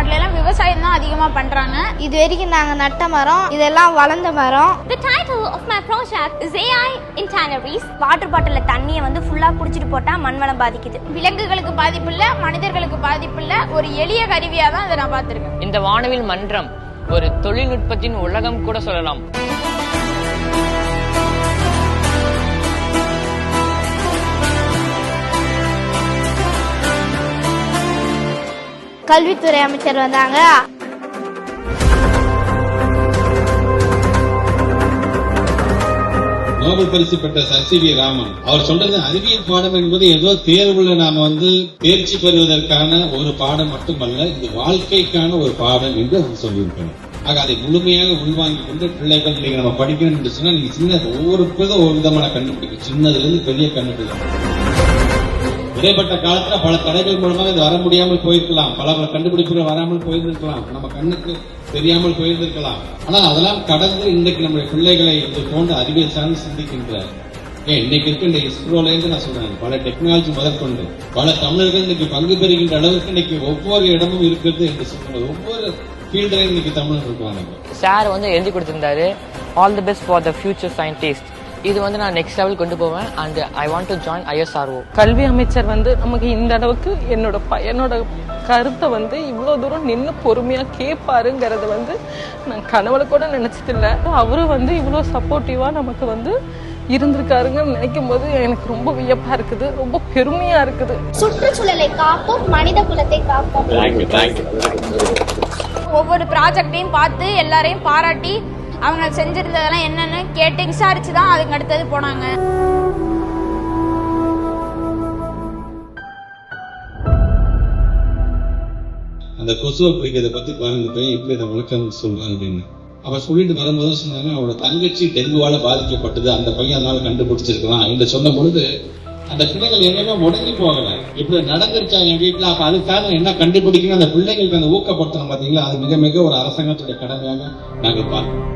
தமிழ்நாட்டுல எல்லாம் விவசாயம் தான் அதிகமா பண்றாங்க. இது வரைக்கும் நாங்க நட்ட மரம் இதெல்லாம் வளர்ந்த மரம். The title of my project is AI in tanneries. Water பாட்டிலில் தண்ணியை வந்து ஃபுல்லாக குடிச்சிட்டு போட்டால் மண் வளம் பாதிக்குது. விலங்குகளுக்கு பாதிப்பு இல்ல மனிதர்களுக்கு பாதிப்பு இல்ல. ஒரு எளிய கருவியா தான் இதை நான் பார்த்திருக்கேன். இந்த வானவில் மன்றம் ஒரு தொழில்நுட்பத்தின் உலகம் கூட சொல்லலாம். கல்வித்துறை அமைச்சர் வந்தாங்க. நோபல் பரிசு பெற்ற சர் சி வி ராமன். அவர் சொல்றது அறிவியல் பாடம் என்பது ஏதோ தேர்வுல நாம வந்து தேர்ச்சி பெறுவதற்கான ஒரு பாடம் மட்டுமல்ல இது வாழ்க்கைக்கான ஒரு பாடம் என்று அவர் சொல்லியிருக்கிறார் ஆக அதை முழுமையாக உள்வாங்கிக் கொண்டு பிள்ளைகள் நீங்க நம்ம படிக்கணும் சொன்னா நீங்க சின்ன ஒவ்வொரு பேரும் ஒரு விதமான கண்டுபிடிக்கும் சின்னதுல இருந்து பெரிய கண்டுபிடிக்கும் இடைப்பட்ட காலத்துல பல தடைகள் மூலமாக இது வர முடியாமல் போயிருக்கலாம். பல பல கண்டுபிடிப்புகள் வராமல் போயிருந்திருக்கலாம். நம்ம கண்ணுக்கு தெரியாமல் போயிருந்திருக்கலாம். ஆனால் அதெல்லாம் கடந்து இன்றைக்கு நம்முடைய பிள்ளைகளை இது போன்ற அறிவியல் சார்ந்து சிந்திக்கின்ற ஏன் இன்னைக்கு இருக்க இந்த இஸ்ரோல இருந்து நான் சொல்றேன். பல டெக்னாலஜி முதற்கொண்டு பல தமிழர்கள் இன்னைக்கு பங்கு பெறுகின்ற அளவுக்கு இன்னைக்கு ஒவ்வொரு இடமும் இருக்கிறது என்று சொல்றது ஒவ்வொரு ஃபீல்ட்லையும் இன்னைக்கு தமிழர் இருக்காங்க. சார் வந்து எழுதி கொடுத்திருந்தாரு all the best for the future scientist இது வந்து நான் நெக்ஸ்ட் லெவல் கொண்டு போவேன். And I want to join ISRO கல்வி அமைச்சர் வந்து நமக்கு இந்த அளவுக்கு என்னோட பையனோட கருத்தை வந்து இவ்வளோ தூரம் நின்று பொறுமையாக கேட்பாருங்கிறது வந்து நான் கனவுல கூட நினச்சது இல்லை அவரும் வந்து இவ்வளோ சப்போர்ட்டிவாக நமக்கு வந்து இருந்திருக்காருங்கன்னு நினைக்கும் போது எனக்கு ரொம்ப வியப்பாக இருக்குது. ரொம்ப பெருமையாக இருக்குது. சுற்றுச்சூழலை காப்போம் மனித குலத்தை காப்போம். ஒவ்வொரு ப்ராஜெக்டையும் பார்த்து எல்லாரையும் பாராட்டி அவங்க செஞ்சிருந்ததெல்லாம் என்னன்னு கேட்டு விசாரிச்சு தான் அதுக்கு அடுத்தது போனாங்க. அந்த கொசுவை பிடிக்கிறத பத்தி பாருங்க பையன் எப்படி அதை வழக்கம் சொல்றான் அப்படின்னு. அவ சொல்லிட்டு வரும்போது சொன்னாங்க அவரோட தங்கச்சி டெங்குவால பாதிக்கப்பட்டது அந்த பையன் அதனால கண்டுபிடிச்சிருக்கலாம் என்று சொன்ன பொழுது அந்த பிள்ளைகள் எங்கேயுமே முடங்கி போகல. இப்படி நடந்துருச்சா என் வீட்டுல? அப்ப அதுக்காக என்ன கண்டுபிடிக்கணும்? அந்த பிள்ளைகளுக்கு அந்த ஊக்கப்படுத்தணும் பாத்தீங்களா? அது மிக மிக ஒரு அரசாங்கத்துடைய கடமையாக நாங்கள் பார்க்கிறோம்.